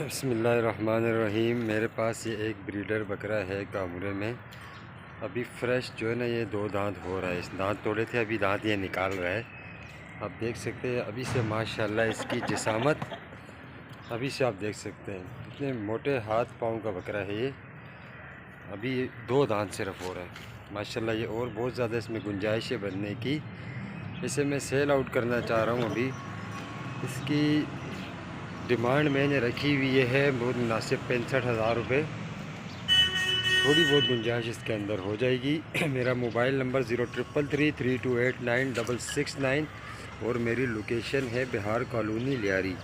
बसमीम मेरे पास ये एक ब्रीडर बकरा है कामरे में। अभी फ्रेश जो है ना, ये दो दांत हो रहा है। इस दांत तोड़े थे, अभी दांत ये निकाल रहा है। आप देख सकते हैं, अभी से माशाल्लाह इसकी जिसामत। अभी से आप देख सकते हैं, इतने मोटे हाथ पाँव का बकरा है ये। अभी दो दांत सिर्फ़ हो रहा है। माशाल्लाह ये और बहुत ज़्यादा इसमें गुंजाइश बनने की। इसे मैं सेल आउट करना चाह रहा हूँ अभी। इसकी डिमांड मैंने रखी हुई है, बहुत मुनासिब पैंसठ हज़ार रुपये थोड़ी बहुत गुंजाइश इसके अंदर हो जाएगी। मेरा mobile number zero triple three three two eight nine, double six nine और मेरी लोकेशन है बिहार कॉलोनी लियारी।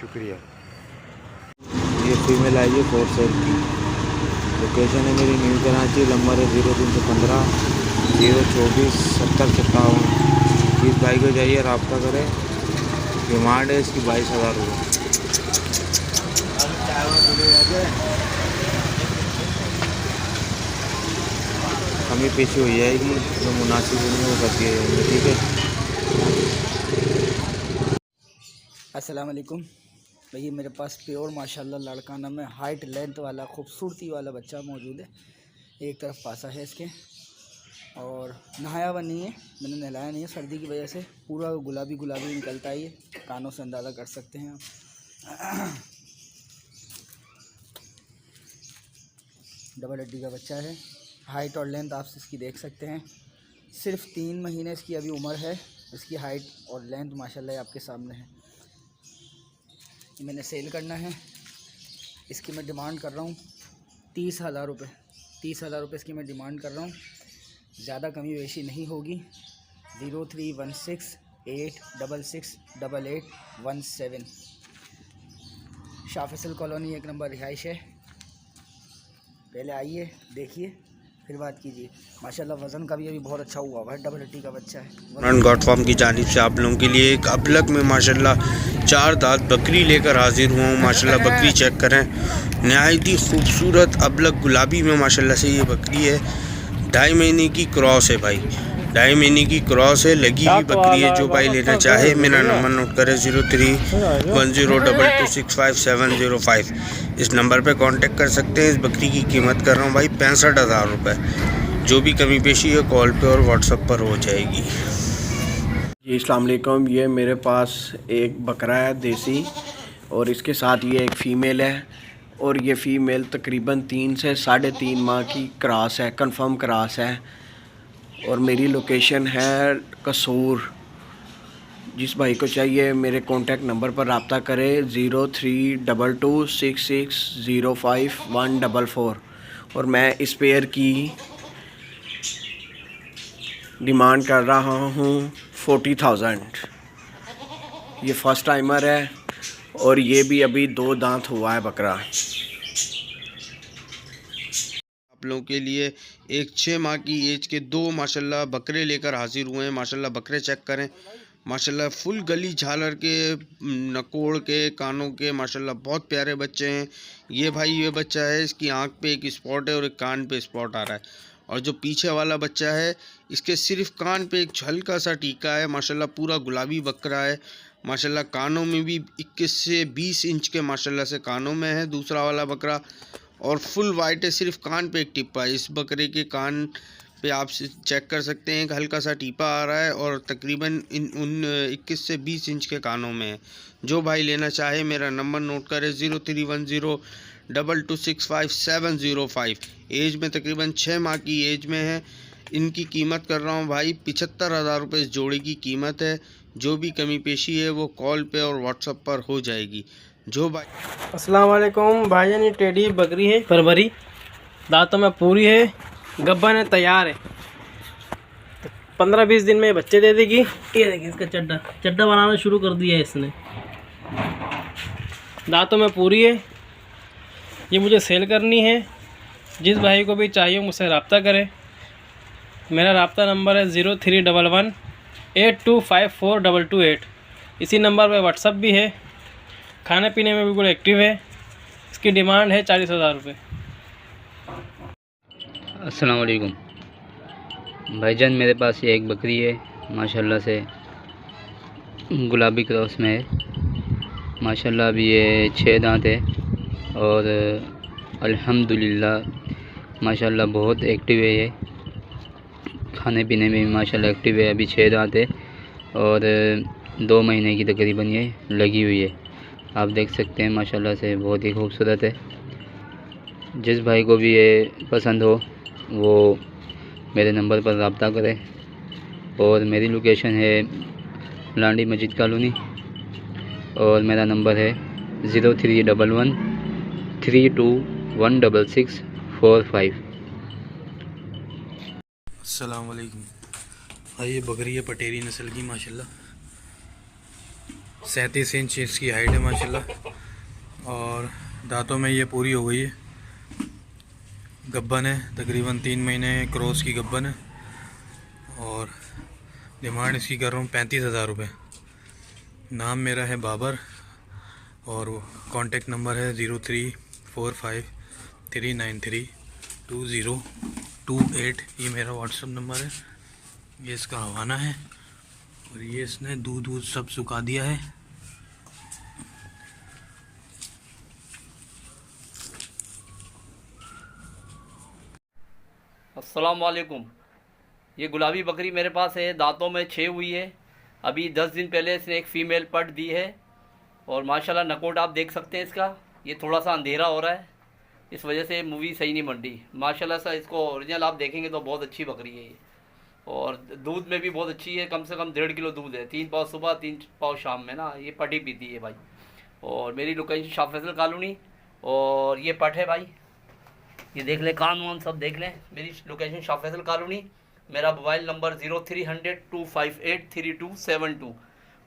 शुक्रिया। ये फीमेल आई है फोर सेल की। लोकेशन है मेरी न्यू कराची, नंबर है ज़ीरो तीन सौ पंद्रह, ज़ीरो चौबीस, सत्तर सत्तावन। इस भाई को जाइए, रबता करें। डिमांड है इसकी बाईस हज़ार रुपये कमी पेशी हो जाएगी, जो मुनासिब वो कर दिया जाएगा, ठीक है? अस्सलाम वालेकुम। भैया, मेरे पास प्योर, माशाल्लाह लड़काना में हाइट, लेंथ वाला, खूबसूरती वाला बच्चा मौजूद है। एक तरफ़ पासा है इसके। और नहाया हुआ नहीं है, मैंने नहलाया नहीं है। सर्दी की वजह से पूरा गुलाबी गुलाबी निकलता ही है कानों से अंदाज़ा कर सकते हैं आप। डबल हड्डी का बच्चा है। हाइट और लेंथ आप इसकी देख सकते हैं। सिर्फ़ तीन महीने इसकी अभी उम्र है। इसकी हाइट और लेंथ माशाल्लाह आपके सामने है। मैंने सेल करना है। इसकी मैं डिमांड कर रहा हूँ तीस हज़ार रुपये तीस हज़ार रुपये इसकी मैं डिमांड कर रहा हूँ। ज़्यादा कमी वेशी नहीं होगी। Zero three one six eight double six double eight one seven. Shah colony एक नंबर रिहाइश है। पहले आइए, देखिए, फिर बात कीजिए। माशाल्लाह, वज़न का भी अभी बहुत अच्छा हुआ है। डबल हड्डी का बच्चा है। रन गॉड फार्म की जानब से आप लोगों के लिए एक अबलग में माशाल्लाह चार दांत बकरी लेकर हाजिर हुआ हूँ। माशाल्लाह, बकरी चेक करें। नहायत ही खूबसूरत अबलग गुलाबी में माशाल्लाह से ये बकरी है। ढाई महीने की क्रॉस है भाई। ढाई महीने की क्रॉस है लगी हुई बकरी है जो भाई लेना चाहे। मेरा नंबर नोट करें zero three one zero double two six five seven zero five. इस नंबर पे कांटेक्ट कर सकते हैं। इस बकरी की कीमत कर रहा हूँ भाई पैंसठ हज़ार रुपये जो भी कमी पेशी है कॉल पे और व्हाट्सअप पर हो जाएगी। जी अस्सलाम वालेकुम। ये मेरे पास एक बकरा है देसी और इसके साथ ये एक फ़ीमेल है। और ये फ़ीमेल तकरीबन तीन से साढ़े तीन माह की क्रास है कंफर्म क्रास है। और मेरी लोकेशन है कसूर। जिस भाई को चाहिए, मेरे कॉन्टैक्ट नंबर पर रबता करें zero three double two six six zero five one double four और मैं इस पेयर की डिमांड कर रहा हूँ फोर्टी थाउज़ेंड ये फ़र्स्ट टाइमर है। और ये भी अभी दो दांत हुआ है बकरा। आप लोगों के लिए एक छः माह की एज के दो माशाल्लाह बकरे लेकर हाजिर हुए हैं। माशाल्लाह बकरे चेक करें। माशाल्लाह फुल गली झालर के, नकोड़ के, कानों के, माशाल्लाह बहुत प्यारे बच्चे हैं। ये भाई, ये बच्चा है, इसकी आँख पे एक स्पॉट है और एक कान पे स्पॉट आ रहा है। और जो पीछे वाला बच्चा है, इसके सिर्फ़ कान पे एक हल्का सा टीका है। माशाल्लाह पूरा गुलाबी बकरा है। माशाल्लाह कानों में भी 21 से 20 इंच के माशाल्लाह से कानों में है। दूसरा वाला बकरा और फुल वाइट है, सिर्फ़ कान पे एक टिप्पा है। इस बकरे के कान पे आप चेक कर सकते हैं एक हल्का सा टीपा आ रहा है और तकरीबन इन, उन 21 से 20 इंच के कानों में है। जो भाई लेना चाहे, मेरा नंबर नोट करें zero three one zero double two six five seven zero five. Age में तकरीबन छः माह की एज में है। इनकी कीमत कर रहा हूँ भाई, पिछहत्तर हज़ार रुपये इस जोड़ी की कीमत है। जो भी कमी पेशी है, वो कॉल पे और व्हाट्सअप पर हो जाएगी। जो भाई अस्सलाम वालेकुम। भाईजान ये टेडी बकरी है, फरवरी। दांतों में पूरी है गब्बन है तैयार है। पंद्रह बीस दिन में बच्चे दे देगी। ये देखिए इसका चड्डा चड्डा बनाना शुरू कर दिया है इसने। दांतों में पूरी है। ये मुझे सेल करनी है। जिस भाई को भी चाहिए मुझसे रबता करें। मेरा रबता नंबर है zero three double one. Eight two five four double two eight. इसी नंबर पर व्हाट्सअप भी है। खाने पीने में बिल्कुल एक्टिव है। इसकी डिमांड है चालीस हज़ार रुपये असलकुम भाईजान, मेरे पास ये एक बकरी है। माशाल्लाह से गुलाबी क्रॉस में है। माशाल्लाह अभी ये छः दांत है और अल्हम्दुलिल्लाह, माशाल्लाह बहुत एक्टिव है ये। खाने पीने में भी माशाल्लाह एक्टिव है, अभी छः दांत है और दो महीने की तकरीबन ये लगी हुई है। आप देख सकते हैं माशाल्लाह से बहुत ही खूबसूरत है। जिस भाई को भी ये पसंद हो, वो मेरे नंबर पर रबता करें। और मेरी लोकेशन है लांडी मस्जिद कॉलोनी और मेरा नंबर है zero three double one three two one double six four five. असलकुम हाँ ये बकरी है पटेरी नस्ल की, माशाल्लाह। सैंतीस इंच इसकी हाइट है, माशाल्लाह। और दांतों में ये पूरी हो गई है। गब्बन है, तकरीबन तीन महीने क्रॉस की गब्बन है। और डिमांड इसकी कर रहा हूँ पैंतीस हज़ार रुपये नाम मेरा है बाबर और कांटेक्ट नंबर है zero three four five three nine three two zero. Two eight ये मेरा व्हाट्सअप नंबर है। ये इसका हवाना है। और ये इसने दूध वूध सब सुखा दिया है। अस्सलाम वालेकुम ये गुलाबी बकरी मेरे पास है, दांतों में छः हुई है। अभी दस दिन पहले इसने एक फ़ीमेल पट दी है। और माशाल्लाह नकोट आप देख सकते हैं इसका। ये थोड़ा सा अंधेरा हो रहा है। इस वजह से मूवी सही नहीं बन रही। माशाल्लाह से इसको ओरिजिनल आप देखेंगे तो बहुत अच्छी बकरी है ये। और दूध में भी बहुत अच्छी है, कम से कम डेढ़ किलो दूध है। तीन पाव सुबह, तीन पाव शाम में ना, ये पटी पीती है भाई। और मेरी लोकेशन शाह फैसल कॉलोनी। और ये पट है भाई। ये देख लें, कान वान सब देख लें। मेरी लोकेशन शाह फैसल कॉलोनी। मेरा mobile number zero three hundred two five eight three two seven two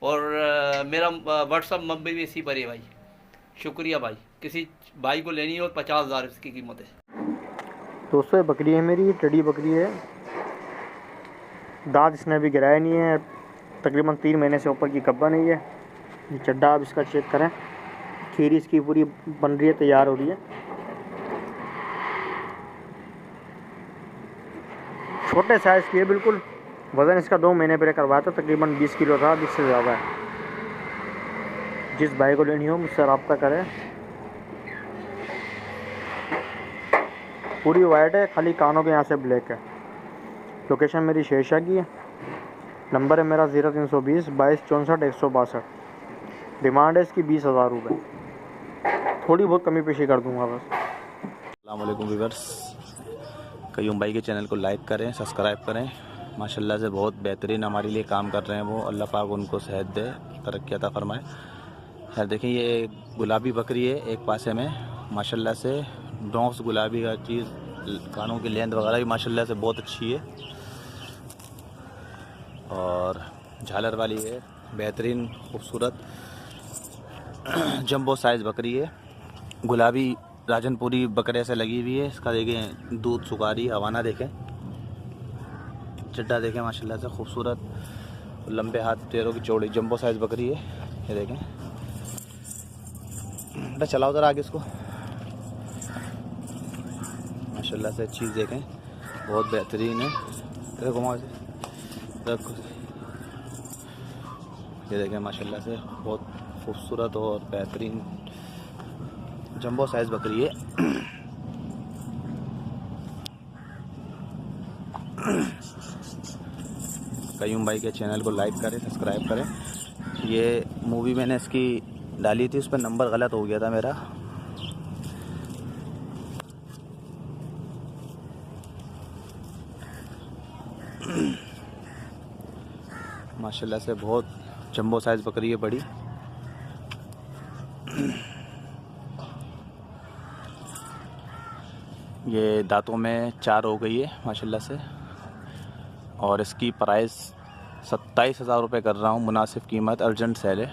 और मेरा व्हाट्सअप नंबर भी इसी पर है भाई। शुक्रिया भाई। किसी भाई को लेनी हो पचास हज़ार इसकी कीमत है। दोस्तों बकरी है मेरी टेडी बकरी है। दांत इसने अभी गिराया नहीं है, तकरीबन तीन महीने से ऊपर की कब्बा नहीं है। ये चड्डा आप इसका चेक करें। खीरी इसकी पूरी बन रही है, तैयार हो रही है। छोटे साइज़ की है, बिल्कुल। वज़न इसका दो महीने पहले करवाया था, तकरीबन बीस किलो था, अब इससे ज़्यादा है। जिस भाई को लेनी हो, मुझसे रब्ता करें। पूरी वाइट है, खाली कानों के यहाँ से ब्लैक है। लोकेशन मेरी शेरशाह की है नंबर है मेरा ज़ीरो तीन सौ बीस बाईस चौंसठ, एक सौ बासठ। डिमांड है इसकी बीस हज़ार रुपये थोड़ी बहुत कमी पेशी कर दूँगा बस। वालेकुम व्यूवर्स कयूम भाई के चैनल को लाइक करें सब्सक्राइब करें। माशाल्लाह से बहुत बेहतरीन हमारे लिए काम कर रहे हैं वो। अल्लाह पाक उनको सेहत दे, तरक्की अता फरमाए। खैर देखिए ये गुलाबी बकरी है एक पासे में। माशाल्लाह से डोंस गुलाबी का चीज़, कानों की लेंथ वगैरह भी माशाल्लाह से बहुत अच्छी है। और झालर वाली है, बेहतरीन, खूबसूरत। जंबो साइज़ बकरी है। गुलाबी राजनपुरी बकरे से लगी हुई है। इसका देखें, दूध सुखारी हवाना देखें। चड्डा देखें, माशाल्लाह से खूबसूरत। लंबे हाथ, पैरों की चौड़ी जंबो साइज़ बकरी है। ये देखें। बेटा चलाओ ज़रा आगे इसको। माशाल्लाह से चीज़ देखें बहुत बेहतरीन है। इधर घुमाओ इसे। रखो। ये देखें, माशाल्लाह से बहुत खूबसूरत और बेहतरीन जंबो साइज़ बकरी है। कयूम भाई के चैनल को लाइक करें, सब्सक्राइब करें। ये मूवी मैंने इसकी डाली थी, उस पर नंबर गलत हो गया था मेरा। माशाल्लाह से बहुत जंबो साइज़ बकरी है बड़ी। ये दांतों में चार हो गई है, माशाल्लाह से। और इसकी प्राइस सत्ताईस हज़ार रुपये कर रहा हूँ, मुनासिब कीमत, अर्जेंट सेल है।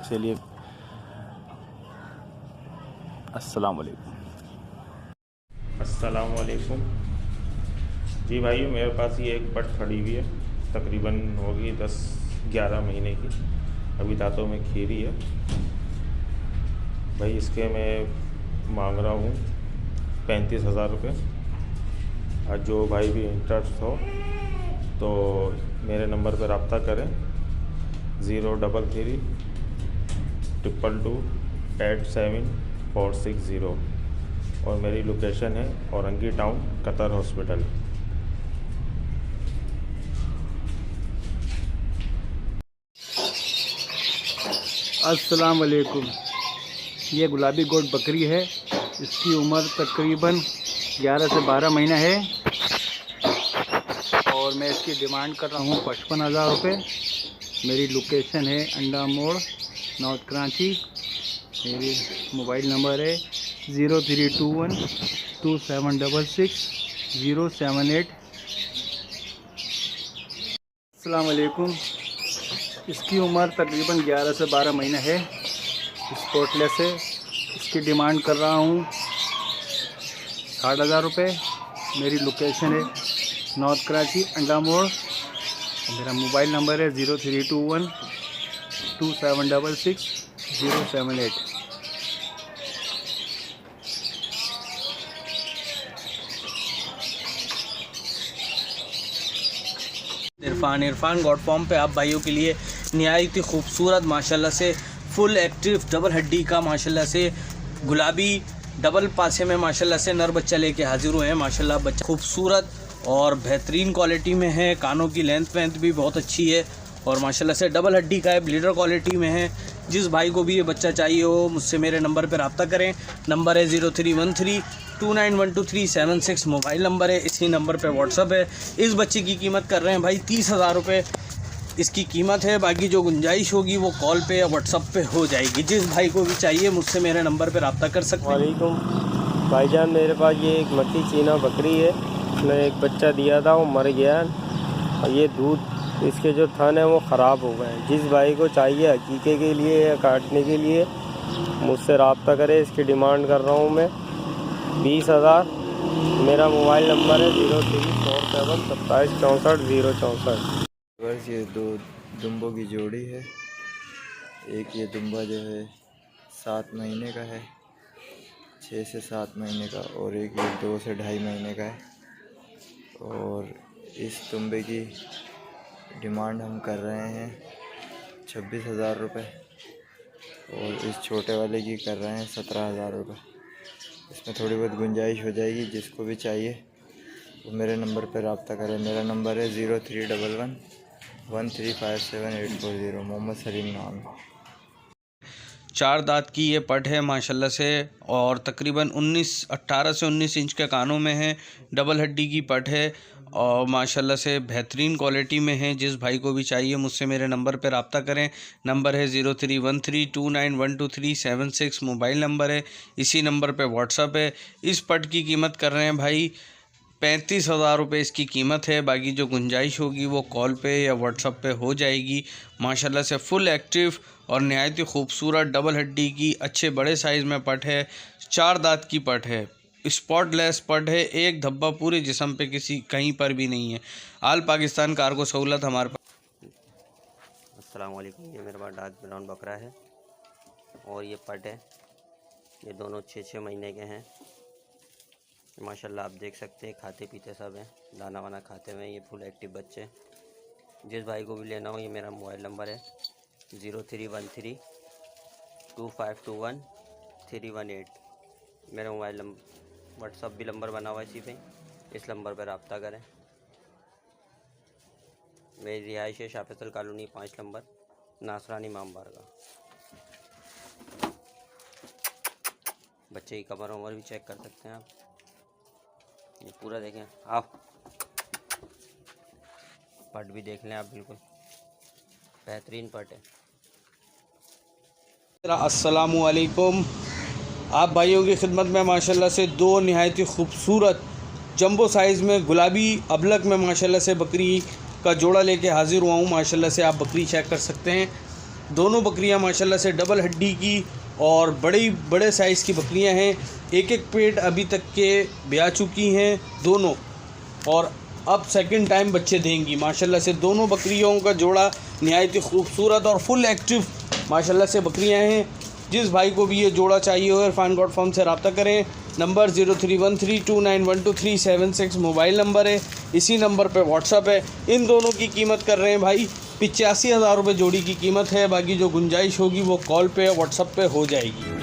इसीलिए अस्सलाम वालेकुम अस्सलाम वालेकुम जी भाई मेरे पास ये एक पट खड़ी हुई है। तकरीबन होगी दस ग्यारह महीने की। अभी दांतों में खीरी है। भाई, इसके मैं मांग रहा हूँ पैंतीस हज़ार रुपये। और जो भाई भी इंटरेस्ट हो तो मेरे नंबर पर रबता करें। Zero double three, triple two, eight seven, four six zero. और मेरी लोकेशन है औरंगी टाउन, कतर हॉस्पिटल। अस्सलाम वालेकुम ये गुलाबी गोट बकरी है। इसकी उम्र तकरीबन 11 से 12 महीना है। और मैं इसकी डिमांड कर रहा हूँ पचपन हज़ार रुपये। मेरी लोकेशन है अंडा मोड़, नॉर्थ कराची। मेरी मोबाइल नंबर है zero three two one two seven double six zero seven eight. वालेकुम इसकी उम्र तकरीबन 11 से 12 महीना है। स्पॉटलेस है। इसकी डिमांड कर रहा हूँ। साठ हज़ार रुपये मेरी लोकेशन है नॉर्थ कराची अंडा मोड़ मेरा मोबाइल नंबर है zero three two one two seven double six zero seven eight Irfan Irfan goat farm पे आप भाइयों के लिए नहायत ही खूबसूरत, माशाल्लाह से फुल एक्टिव डबल हड्डी का, माशाल्लाह से गुलाबी डबल पासे में, माशाल्लाह से नर बच्चा लेके हाजिर हुए हैं, माशाल्लाह बच्चा खूबसूरत और बेहतरीन क्वालिटी में है, कानों की लेंथ वेंथ भी बहुत अच्छी है और माशाल्लाह से डबल हड्डी का है ब्लीडर क्वालिटी में है। जिस भाई को भी ये बच्चा चाहिए हो, मुझसे मेरे नंबर पर रब्ता करें। नंबर है zero three one three, two nine one two three seven six, mobile number है, इसी नंबर पे व्हाट्सअप है। इस बच्चे की कीमत कर रहे हैं भाई तीस हज़ार रुपये इसकी कीमत है, बाकी जो गुंजाइश होगी वो कॉल पे या व्हाट्सअप पे हो जाएगी। जिस भाई को भी चाहिए, मुझसे मेरे नंबर पे रब्ता कर सकते वालेकुम। भाईजान, मेरे पास ये एक मक्की चीना, बकरी है। उसने एक बच्चा दिया था, वो मर गया। और ये दूध, इसके जो थन है, वो ख़राब हो गए। हैं जिस भाई को चाहिए, हकीके के लिए या काटने के लिए, मुझसे रब्ता करे। इसकी डिमांड कर रहा हूँ मैं। बीस हज़ार। मेरा मोबाइल नंबर है ज़ीरो थ्री फोर सेवन सत्ताईस चौंसठ ज़ीरो चौंसठ। बस ये दो दुम्बों की जोड़ी है। एक ये दुम्बा जो है सात महीने का है छः से सात महीने का, और एक ये दो से ढाई महीने का है। और इस दुम्बे की डिमांड हम कर रहे हैं छब्बीस हज़ार रुपये और इस छोटे वाले की कर रहे हैं सत्रह हज़ार रुपये इसमें थोड़ी बहुत गुंजाइश हो जाएगी, जिसको भी चाहिए वो मेरे नंबर पर रब्ता करें। मेरा नंबर है zero three double one one three five seven eight four zero Mohammad Salim नाम। चार दांत की ये पट है, माशाल्लाह से, और तकरीबन 19 18 से 19 इंच के कानों में है, डबल हड्डी की पट है, और माशाल्लाह से बेहतरीन क्वालिटी में है, जिस भाई को भी चाहिए मुझसे मेरे नंबर पर रबता करें, नंबर है zero three one three two nine one two three seven six, mobile number है, इसी नंबर पर व्हाट्सअप है, इस पट की कीमत कर रहे हैं भाई पैंतीस हज़ार रुपये इसकी कीमत है। बाकी जो गुंजाइश होगी वो कॉल पे या व्हाट्सअप पे हो जाएगी। माशाल्लाह से फुल एक्टिव और नहायत ही खूबसूरत, डबल हड्डी की, अच्छे बड़े साइज़ में पट है, चार दांत की पट है। स्पॉटलेस पट है, एक धब्बा पूरे जिसम पे किसी कहीं पर भी नहीं है। आल पाकिस्तान कार्गो सहूलत हमारे पास। अस्सलाम ये मेरे पास डार्क ब्राउन बकरा है और ये पट है। ये दोनों छः छः महीने के हैं। माशाल्लाह आप देख सकते हैं, खाते पीते सब हैं, दाना वाना खाते हुए ये फुल एक्टिव बच्चे जिस भाई को भी लेना हो, ये मेरा मोबाइल नंबर है zero three one three two five two one three one eight मेरा मोबाइल व्हाट्सअप भी नंबर बना हुआ है इसी पे, इस नंबर पर रब्ता करें। मेरी रिहाइश है शाफिसल कॉलोनी पाँच नंबर, नासरानी इमाम बारगाह बच्चे की कमर उमर भी चेक कर सकते हैं आप। ये पूरा देखें। आप पट भी देख लें आप, बिल्कुल। बेहतरीन पट है। असलकुम आप भाइयों की खिदमत में माशाल्लाह से दो नहायत ही खूबसूरत जंबो साइज़ में गुलाबी अबलक में माशाल्लाह से बकरी का जोड़ा लेके हाज़िर हुआ हूँ। माशाल्लाह से आप बकरी चेक कर सकते हैं। दोनों बकरियाँ माशाल्लाह से डबल हड्डी की और बड़ी, बड़े साइज़ की बकरियाँ हैं। एक एक पेट अभी तक के ब्याह चुकी हैं दोनों। और अब सेकंड टाइम बच्चे देंगी। माशाल्लाह से दोनों बकरियों का जोड़ा नहायत ही खूबसूरत और फुल एक्टिव माशाल्लाह से बकरियाँ हैं। जिस भाई को भी ये जोड़ा चाहिए हो, इरफान गॉड फॉर्म से रब्ता करें। Number zero three one three two nine one two three seven six mobile number है इसी नंबर पर व्हाट्सअप है इन दोनों की कीमत कर रहे हैं भाई पिचासी हज़ार रुपये जोड़ी की कीमत है। बाकी जो गुंजाइश होगी वो कॉल पे व्हाट्सअप पे हो जाएगी।